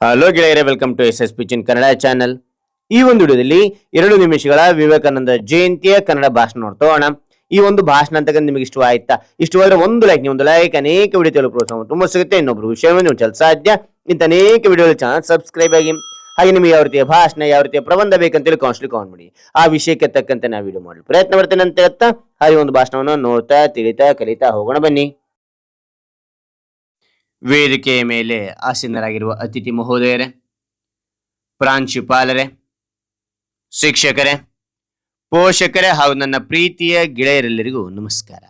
Hello ಗೆಳೆಯರೆ welcome to S S ಪಿಚಿನ್ Kannada channel ಈ ಒಂದು ವಿಡಿಯೋದಲ್ಲಿ ಎರಡು ನಿಮಿಷಗಳ ವಿವೇಕಾನಂದ ಜಯಂತಿಯ ಕನ್ನಡ ಭಾಷಣ ನೋಡ್ತೋಣ ಈ ಒಂದು ಭಾಷಣ ಅಂತಕ್ಕಂಥ ನಿಮಗೆ ಇಷ್ಟವಾಯ್ತಾ ಇಷ್ಟವಾದ್ರೆ ಒಂದು ಲೈಕ್ ನೀವು ಒಂದು ಲೈಕ್ ಅನೇಕ ವಿಡಿಯೋ ಪ್ರೋತ್ಸಾಹ ತುಂಬ ಸಿಗುತ್ತೆ. ಇನ್ನೊಬ್ರು ವಿಷಯವನ್ನು ನೀವು ಚಲ ಸಾಧ್ಯ. ಇಂಥ ಅನೇಕ ವಿಡಿಯೋ ಚಾನಲ್ ಸಬ್ಸ್ಕ್ರೈಬ್ ಆಗಿ, ಹಾಗೆ ನಿಮಗೆ ಯಾವ ರೀತಿಯ ಭಾಷಣ, ಯಾವ ರೀತಿಯ ಪ್ರಬಂಧ ಬೇಕಂತೇಳಿ ಕಾನ್ಸ್ಟ್ಲಿ ಕಾನ್ ಮಾಡಿ. ಆ ವಿಷಯಕ್ಕೆ ತಕ್ಕಂತೆ ನಾವು ವಿಡಿಯೋ ಮಾಡಲು ಪ್ರಯತ್ನ ಮಾಡ್ತೇನೆ ಅಂತ ಹೇಳ್ತಾ, ಹಾಗೆ ಒಂದು ಭಾಷಣವನ್ನು ನೋಡ್ತಾ, ತಿಳಿತಾ, ಕಲಿತಾ ಹೋಗೋಣ ಬನ್ನಿ. ವೇದಿಕೆಯ ಮೇಲೆ ಆಸೀನರಾಗಿರುವ ಅತಿಥಿ ಮಹೋದಯರೇ, ಪ್ರಾಂಶುಪಾಲರೇ, ಶಿಕ್ಷಕರೇ, ಪೋಷಕರೇ ಹಾಗೂ ನನ್ನ ಪ್ರೀತಿಯ ಗೆಳೆಯರೆಲ್ಲರಿಗೂ ನಮಸ್ಕಾರ.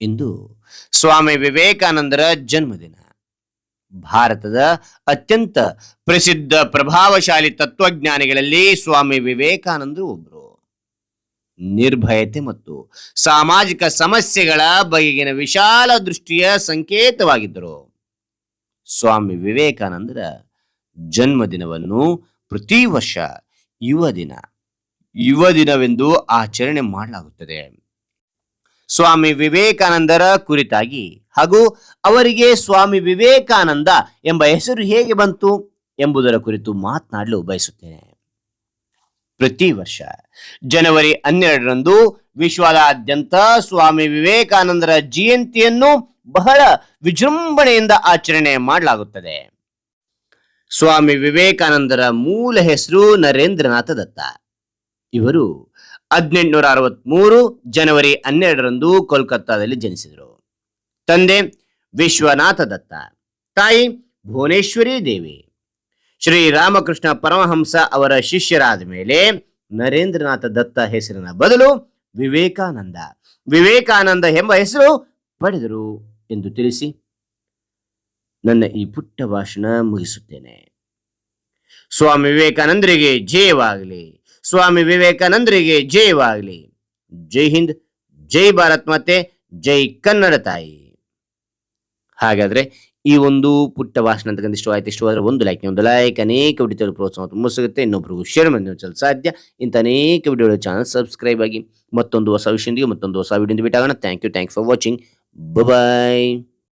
ಇಂದು ಸ್ವಾಮಿ ವಿವೇಕಾನಂದರ ಜನ್ಮದಿನ. ಭಾರತದ ಅತ್ಯಂತ ಪ್ರಸಿದ್ಧ ಪ್ರಭಾವಶಾಲಿ ತತ್ವಜ್ಞಾನಿಗಳಲ್ಲಿ ಸ್ವಾಮಿ ವಿವೇಕಾನಂದರು ಒಬ್ಬರು ನಿರ್ಭಯತೆ ಮತ್ತು ಸಾಮಾಜಿಕ ಸಮಸ್ಯೆಗಳ ಬಗೆಗಿನ ವಿಶಾಲ ದೃಷ್ಟಿಯ ಸಂಕೇತವಾಗಿದ್ದರು. ಸ್ವಾಮಿ ವಿವೇಕಾನಂದರ ಜನ್ಮದಿನವನ್ನು ಪ್ರತಿ ವರ್ಷ ಯುವ ದಿನ, ಯುವ ದಿನವೆಂದು ಆಚರಣೆ ಮಾಡಲಾಗುತ್ತದೆ. ಸ್ವಾಮಿ ವಿವೇಕಾನಂದರ ಕುರಿತಾಗಿ ಹಾಗೂ ಅವರಿಗೆ ಸ್ವಾಮಿ ವಿವೇಕಾನಂದ ಎಂಬ ಹೆಸರು ಹೇಗೆ ಬಂತು ಎಂಬುದರ ಕುರಿತು ಮಾತನಾಡಲು ಬಯಸುತ್ತೇನೆ. ಪ್ರತಿ ವರ್ಷ. ಜನವರಿ ಹನ್ನೆರಡರಂದು ವಿಶ್ವದಾದ್ಯಂತ ಸ್ವಾಮಿ ವಿವೇಕಾನಂದರ ಜಯಂತಿಯನ್ನು ಬಹಳ ವಿಜೃಂಭಣೆಯಿಂದ ಆಚರಣೆ ಮಾಡಲಾಗುತ್ತದೆ. ಸ್ವಾಮಿ ವಿವೇಕಾನಂದರ ಮೂಲ ಹೆಸರು ನರೇಂದ್ರನಾಥ ದತ್ತ. ಇವರು ಹದಿನೆಂಟುನೂರ ಅರವತ್ಮೂರು ಜನವರಿ ಹನ್ನೆರಡರಂದು ಕೋಲ್ಕತ್ತಾದಲ್ಲಿ ಜನಿಸಿದರು. ತಂದೆ ವಿಶ್ವನಾಥ ದತ್ತ. ತಾಯಿ ಭುವನೇಶ್ವರಿ ದೇವಿ. ಶ್ರೀ ರಾಮಕೃಷ್ಣ ಪರಮಹಂಸ ಅವರ ಶಿಷ್ಯರಾದ ಮೇಲೆ ನರೇಂದ್ರನಾಥ ದತ್ತ ಹೆಸರಿನ ಬದಲು ವಿವೇಕಾನಂದ. ವಿವೇಕಾನಂದ ಎಂಬ ಹೆಸರು ಪಡೆದರು ಎಂದು ತಿಳಿಸಿ ನನ್ನ ಈ ಪುಟ್ಟ ಭಾಷಣ ಮುಗಿಸುತ್ತೇನೆ. ಸ್ವಾಮಿ ವಿವೇಕಾನಂದರಿಗೆ ಜಯವಾಗಲಿ. ಸ್ವಾಮಿ ವಿವೇಕಾನಂದರಿಗೆ ಜಯವಾಗಲಿ. ಜೈ ಹಿಂದ್, ಜೈ ಭಾರತ್ ಮತ್ತೆ ಜೈ ಕನ್ನಡ ತಾಯಿ. ಹಾಗಾದ್ರೆ ಈ ಒಂದು ಪುಟ್ಟ ಭಾಷಣ ಅಂತಕ್ಕಂಥ ಇಷ್ಟವಾಯ್ತು ಇಷ್ಟವಾದ್ರೆ ಒಂದು ಲೈಕ್ ಒಂದು ಲೈಕ್ ಅನೇಕ ವಿಡಿಯೋ ಪ್ರೋತ್ಸಾಹ ತುಂಬ ಸಿಗುತ್ತೆ. ಇನ್ನೊಬ್ರಿಗೂ ಶೇರ್ ಮಾಡಿ ಚಲ ಸಾಧ್ಯ. ಇಂಥ ಅನೇಕ ವಿಡಿಯೋ ಚಾನಲ್ ಸಬ್ಸ್ಕ್ರೈಬ್ ಆಗಿ ಮತ್ತೊಂದು ಹೊಸ ವಿಷಯದೊಂದಿಗೆ ಮತ್ತೊಂದು ಹೊಸ video ಭೇಟಾಗೋಣ thank you thank for watching bye